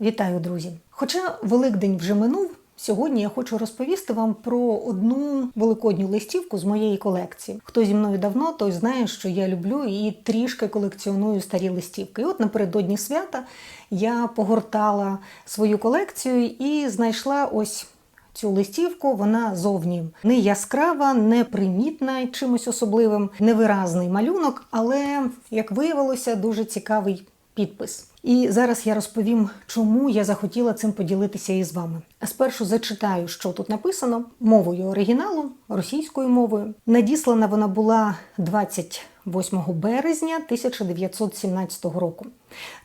Вітаю, друзі! Хоча Великдень вже минув, сьогодні я хочу розповісти вам про одну великодню листівку з моєї колекції. Хто зі мною давно, той знає, що я люблю і трішки колекціоную старі листівки. І от напередодні свята я погортала свою колекцію і знайшла ось. Цю листівку вона зовні не яскрава, не примітна чимось особливим, невиразний малюнок, але, як виявилося, дуже цікавий підпис. І зараз я розповім, чому я захотіла цим поділитися із вами. Спершу зачитаю, що тут написано мовою оригіналу, російською мовою. Надіслана вона була 28 березня 1917 року.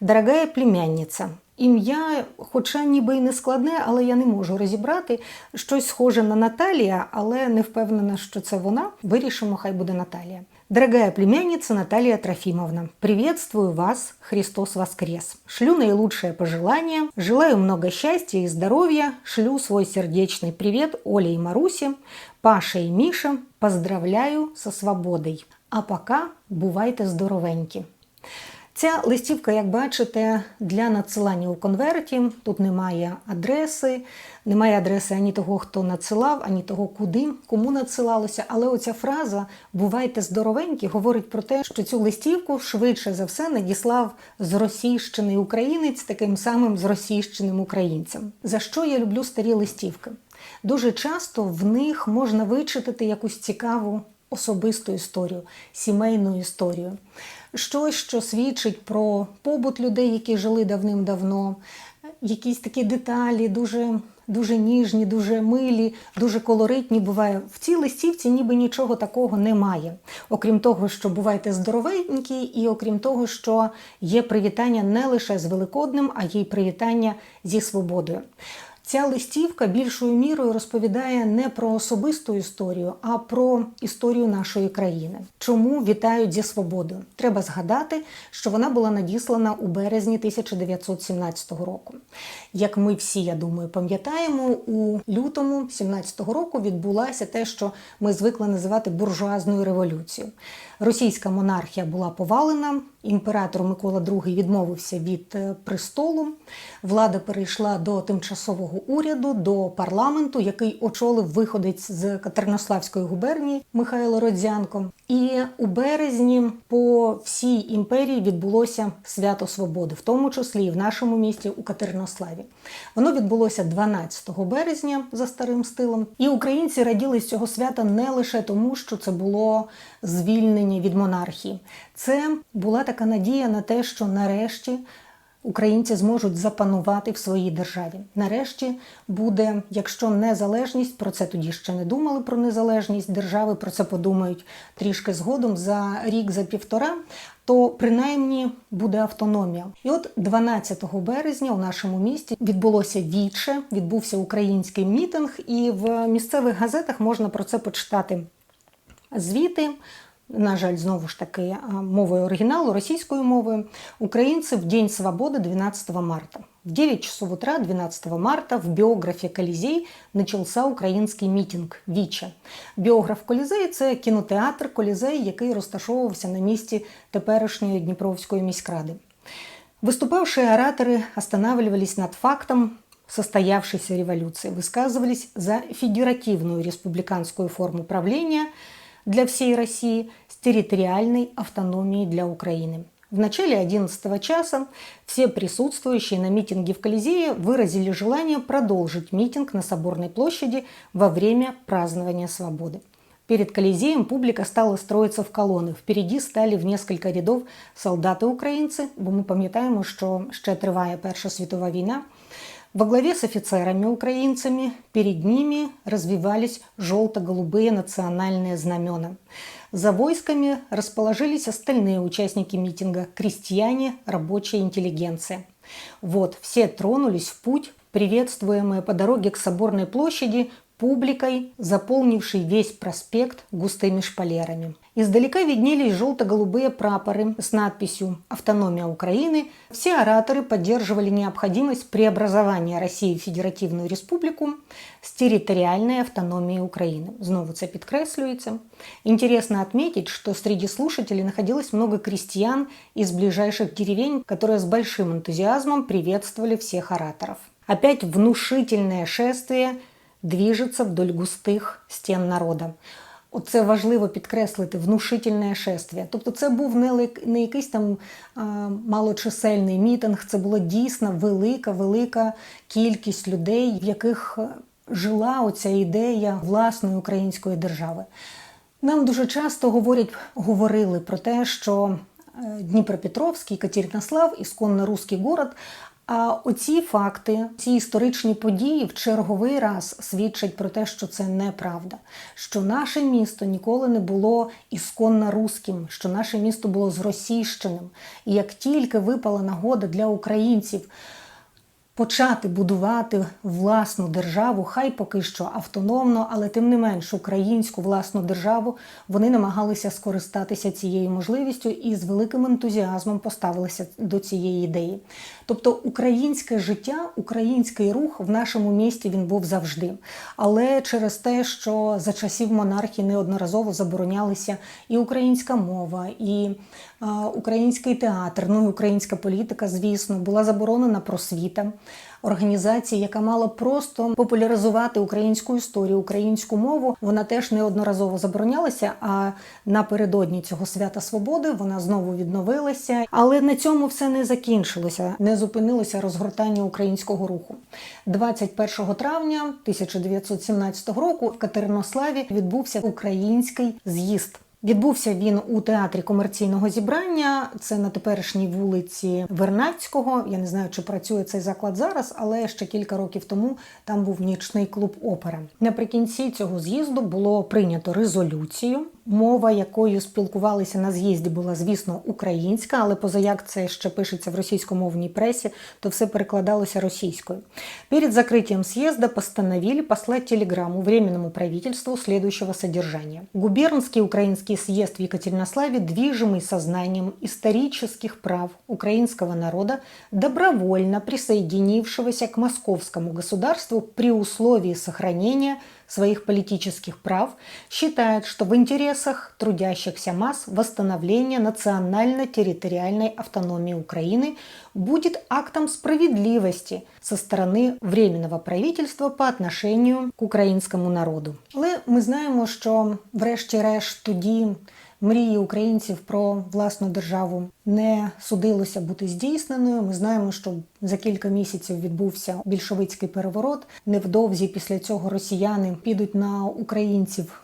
Дорогая племянниця, Ім'я, хоча ніби й не складне, але я не можу розібрати щось схоже на Наталія, але не впевнена, що це вона. Вирішимо, хай буде Наталія. Дорогая племянница Наталья Трофимовна, приветствую вас, Христос воскрес. Шлю наилучшие пожелания, желаю много счастья и здоровья, шлю свой сердечный привет Оле и Марусе, Паше и Мише, поздравляю со свободой. А пока бувайте здоровенькі. Ця листівка, як бачите, для надсилання у конверті. Тут немає адреси, немає адреси ані того, хто надсилав, ані того, куди, кому надсилалося. Але оця фраза Бувайте здоровенькі говорить про те, що цю листівку швидше за все надіслав зросійщений українець таким самим зросійщеним українцем. За що я люблю старі листівки? Дуже часто в них можна вичитати якусь цікаву особисту історію, сімейну історію щось, що свідчить про побут людей, які жили давним-давно, якісь такі деталі, дуже дуже ніжні, дуже милі, дуже колоритні. Буває в цій листівці, ніби нічого такого немає. Окрім того, що буваєте здоровенькі, і окрім того, що є привітання не лише з Великодним, а є й привітання зі свободою. Ця листівка більшою мірою розповідає не про особисту історію, а про історію нашої країни. Чому вітають зі свободою? Треба згадати, що вона була надіслана у березні 1917 року. Як ми всі, я думаю, пам'ятаємо, у лютому 17-го року відбулася те, що ми звикли називати буржуазною революцією. Російська монархія була повалена, імператор Микола II відмовився від престолу. Влада перейшла до тимчасового уряду, до парламенту, який очолив виходець з Катеринославської губернії Михайло Родзянко. І у березні по всій імперії відбулося свято свободи, в тому числі і в нашому місті у Катеринославі. Воно відбулося 12 березня за старим стилем. І українці раділи з цього свята не лише тому, що це було звільнення від монархії. Це була така надія на те, що нарешті українці зможуть запанувати в своїй державі. Нарешті буде, якщо незалежність, про це тоді ще не думали про незалежність держави, про це подумають трішки згодом за рік, за півтора. То принаймні буде автономія. І от 12 березня у нашому місті відбулося віче, відбувся український мітинг, і в місцевих газетах можна про це почитати звіти На жаль, знову ж таки, мовою оригіналу, російською мовою. Українцы в День свободы 12 марта. В 9 часов утра 12 марта в біографі Колізей начався український мітинг Віча. Біограф Колізей це кінотеатр Колізей, який розташовувався на місці теперішньої Дніпровської міськради. Выступавшие ораторы останавливались над фактом состоявшейся революции, высказывались за федеративную республиканскую форму правления – для всей России с территориальной автономией для Украины. В начале 11 часа все присутствующие на митинге в Колизее выразили желание продолжить митинг на Соборной площади во время празднования свободы. Перед Колизеем публика стала строиться в колони. Впереді стали в несколько рядов солдати-українці, бо ми пам'ятаємо, що ще триває Перша світова війна. во главе с офицерами-украинцами перед ними развивались желто-голубые национальные знамена. За войсками расположились остальные участники митинга – крестьяне, рабочая интеллигенция. Вот, все тронулись в путь, приветствуемые по дороге к Соборной площади публикой, заполнившей весь проспект густыми шпалерами. Издалека виднелись желто-голубые прапоры с надписью «Автономия Украины». Все ораторы поддерживали необходимость преобразования России в Федеративную Республику с территориальной автономией Украины. Знову це підкреслюється. Интересно отметить, что среди слушателей находилось много крестьян из ближайших деревень, которые с большим энтузиазмом приветствовали всех ораторов. Опять внушительное шествие движется вдоль густих стін народа. Оце важливо підкреслити внушительне шествие. Тобто, це був не, не якийсь там а, малочисельний мітинг, це була дійсно велика, велика кількість людей, в яких е, жила оця ідея власної української держави. Нам дуже часто говорять, говорили про те, що е, Дніпропетровський, Катеринослав, ісконно русський город. А оці факти, ці історичні події в черговий раз свідчать про те, що це неправда, що наше місто ніколи не було ісконно руським, що наше місто було зросійщеним. І як тільки випала нагода для українців почати будувати власну державу, хай поки що автономно, але тим не менш українську власну державу, вони намагалися скористатися цією можливістю і з великим ентузіазмом поставилися до цієї ідеї. Тобто українське життя, український рух в нашому місті він був завжди. Але через те, що за часів монархії неодноразово заборонялися і українська мова, і український театр, ну і українська політика, звісно, була заборонена просвіта. Організація, яка мала просто популяризувати українську історію, українську мову, вона теж неодноразово заборонялася. А напередодні цього свята свободи вона знову відновилася. Але на цьому все не закінчилося, не зупинилося розгортання українського руху. 21 травня 1917 року в Катеринославі відбувся український з'їзд. Відбувся він у театрі комерційного зібрання. Це на теперішній вулиці Вернацького. Я не знаю, чи працює цей заклад зараз, але ще кілька років тому там був нічний клуб опера. Наприкінці цього з'їзду було прийнято резолюцію. Мова, якою спілкувалися на з'їзді, була, звісно, українська, але позаяк це ще пишеться в російськомовній пресі, то все перекладалося російською. Перед закрытием съезда постановили послать телеграмму Временному правительству следующего содержания. Губернский украинский съезд в Екатеринославе, движимый сознанием исторических прав украинского народа, добровольно присоединившегося к московскому государству при условии сохранения своих политических прав, считает, что в интересах трудящихся масс восстановление национально-территориальной автономии Украины будет актом справедливости со стороны Временного правительства по отношению к украинскому народу. Але ми знаємо, що врешті-решт тоді мрії українців про власну державу не судилося бути здійсненою. Ми знаємо, що за кілька місяців відбувся більшовицький переворот. Невдовзі після цього росіяни підуть на українців.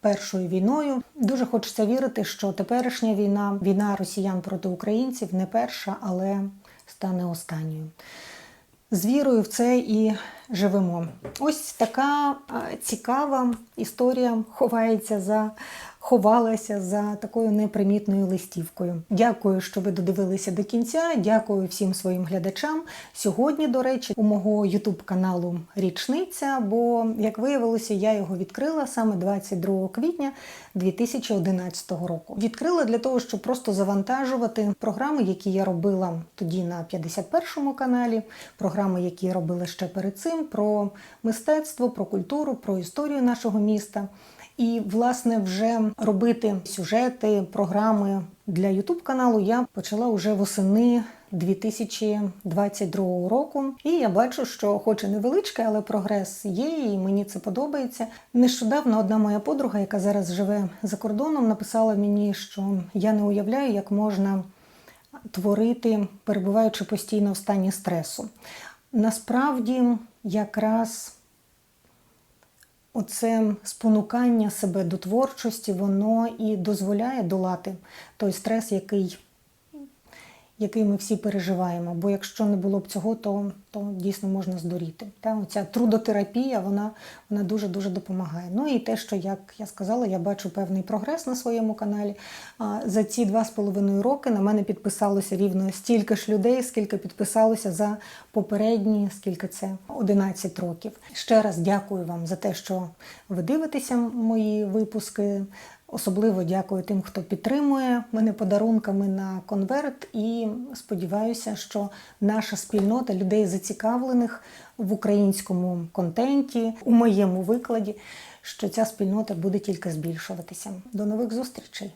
Першою війною дуже хочеться вірити, що теперішня війна, війна росіян проти українців, не перша, але стане останньою. З вірою в це і живемо. Ось така цікава історія ховається за ховалася за такою непримітною листівкою. Дякую, що ви додивилися до кінця. Дякую всім своїм глядачам. Сьогодні, до речі, у мого ютуб каналу річниця, бо, як виявилося, я його відкрила саме 22 квітня 2011 року. Відкрила для того, щоб просто завантажувати програми, які я робила тоді на 51 каналі, програми, які я робила ще перед цим, про мистецтво, про культуру, про історію нашого міста. І, власне, вже робити сюжети, програми для Ютуб каналу я почала уже восени 2022 року. І я бачу, що, хоч і невеличкий, але прогрес є, і мені це подобається. Нещодавно одна моя подруга, яка зараз живе за кордоном, написала мені, що я не уявляю, як можна творити, перебуваючи постійно в стані стресу. Насправді, якраз оце спонукання себе до творчості, воно і дозволяє долати той стрес, який, який ми всі переживаємо. Бо якщо не було б цього, то то дійсно можна здуріти. Та оця трудотерапія, вона, вона дуже дуже допомагає. Ну і те, що як я сказала, я бачу певний прогрес на своєму каналі. За ці два з половиною роки на мене підписалося рівно стільки ж людей, скільки підписалося за попередні, скільки це 11 років. Ще раз дякую вам за те, що ви дивитеся мої випуски. Особливо дякую тим, хто підтримує мене подарунками на конверт, і сподіваюся, що наша спільнота людей зацікавлених в українському контенті, у моєму викладі, що ця спільнота буде тільки збільшуватися. До нових зустрічей!